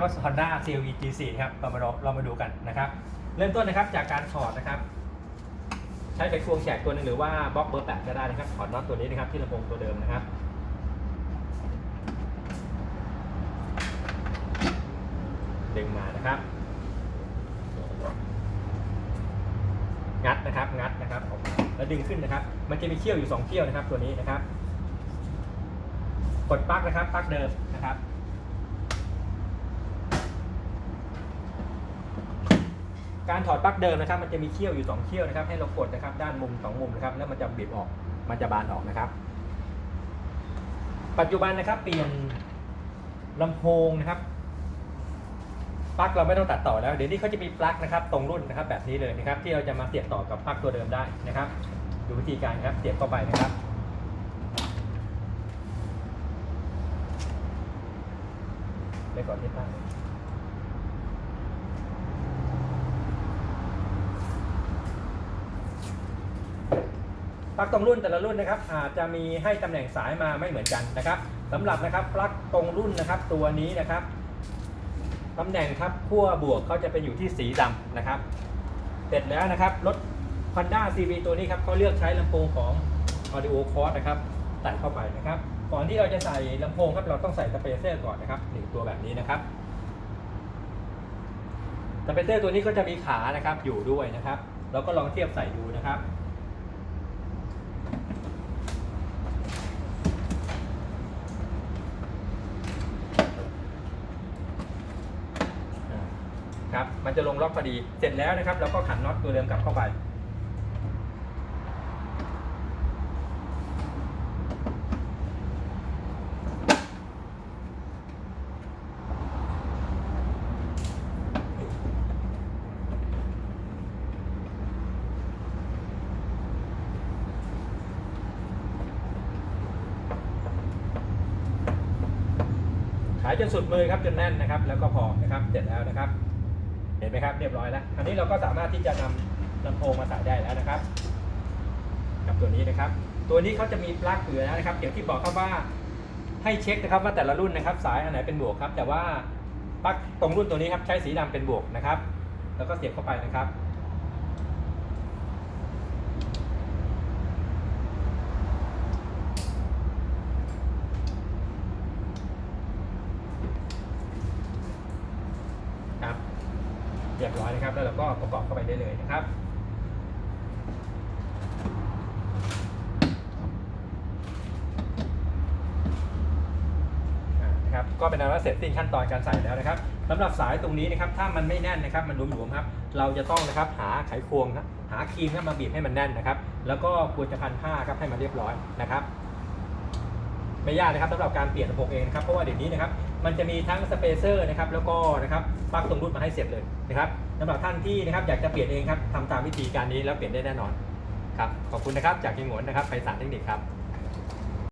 รถ Honda CRV G4 ครับเรามาลองเรามาดูกันนะครับ เริ่มต้นนะครับจากการถอดนะครับ ใช้ไขควงแฉกตัวหนึงหรือว่าบล็อกเบอร์แปดก็ได้นะครับถอดน็อตตัวนี้นะครับที่ลำโพงตัวเดิมนะครับดึงมานะครับ งัดนะครับงัดนะครับแล้วดึงขึ้นนะครับ มันจะมีเขี้ยวอยู่สองเขี้ยวนะครับตัวนี้นะครับกดปลั๊กนะครับปลั๊กเดิมนะครับ การถอดปลั๊กเดิมนะครับ มันจะมีเขี้ยวอยู่สองเขี้ยวนะครับ ให้เรากดนะครับ ด้านมุมสองมุมนะครับ แล้วมันจะบีบออก มันจะบานออกนะครับ ปัจจุบันนะครับ เปลี่ยนลำโพงนะครับ ปลั๊กเราไม่ต้องตัดต่อแล้ว เดี๋ยวนี้เขาจะมีปลั๊กนะครับ ตรงรุ่นนะครับ แบบนี้เลยนะครับ ที่เราจะมาเสียบต่อกับปลั๊กตัวเดิมได้นะครับ ดูวิธีการครับ เสียบเข้าไปนะครับไปก่อนที่ตั้ง ลั๊กตรงรุ่นแต่ละรุ่นนะครับอาจจะมีให้ตำแหน่งสายมาไม่เหมือนกันนะครับสำหรับนะครับปลั๊กตรงรุ่นนะครับตัวนี้นะครับตำแหน่งครับขั้วบวกเขาจะเป็นอยู่ที่สีดำนะครับ เสร็จแล้วนะครับรถ Honda CV ตัวนี้ครับเขาเลือกใช้ลำโพงของ Audio c o r d นะครับใส่เข้าไปนะครับ ก่อนที่เราจะใส่ลำโพงครับเราต้องใส่สเปเซอร์ก่อนนะครับหนึ่งตัวแบบนี้นะครับสเปเซอร์ตัวนี้ก็จะมีขานะครับอยู่ด้วยนะครับ เราก็ลองเทียบใส่ดูนะครับ ครับมันจะลงล็อกพอดีเสร็จแล้วนะครับเราก็ขันน็อตตัวเดิมกลับเข้าไปขายจนสุดมือครับจนแน่นนะครับ แล้วก็พอนะครับเสร็จแล้วนะครับ เห็นไหมครับเรียบร้อยแล้วอันนี้เราก็สามารถที่จะนำลำโพงมาใส่ได้แล้วนะครับ กับตัวนี้นะครับ ตัวนี้เขาจะมีปลั๊กอยู่แล้วนะครับอย่างที่บอกครับว่าให้เช็คนะครับว่าแต่ละรุ่นนะครับ สายอันไหนเป็นบวกครับ แต่ว่าปลั๊กตรงรุ่นตัวนี้ครับใช้สีดำเป็นบวกนะครับ แล้วก็เสียบเข้าไปนะครับ รียบร้อยนะครับ แล้วเราก็ประกอบเข้าไปได้เลยนะครับนะครับก็เป็นอันว่าเสร็จสิ้นขั้นตอนการใส่แล้วนะครับสำหรับสายตรงนี้นะครับถ้ามันไม่แน่นนะครับมันหลวมๆครับเราจะต้องนะครับหาไขควงหาครีมครับมาบีบให้มันแน่นนะครับ แล้วก็ควรจะพันผ้าครับให้มันเรียบร้อยนะครับ ไม่ยากนะครับสำหรับการเปลี่ยนลำโพงเองนะครับเพราะว่าเดี๋ยวนี้นะครับมันจะมีทั้งสเปเซอร์นะครับแล้วก็นะครับปลั๊กตรงรุ่นมาให้เสียบเลยนะครับสำหรับท่านที่นะครับอยากจะเปลี่ยนเองครับทำตามวิธีการนี้แล้วเปลี่ยนได้แน่นอนครับขอบคุณนะครับจากยิงหวนนะครับไปสานเทคนิคครับ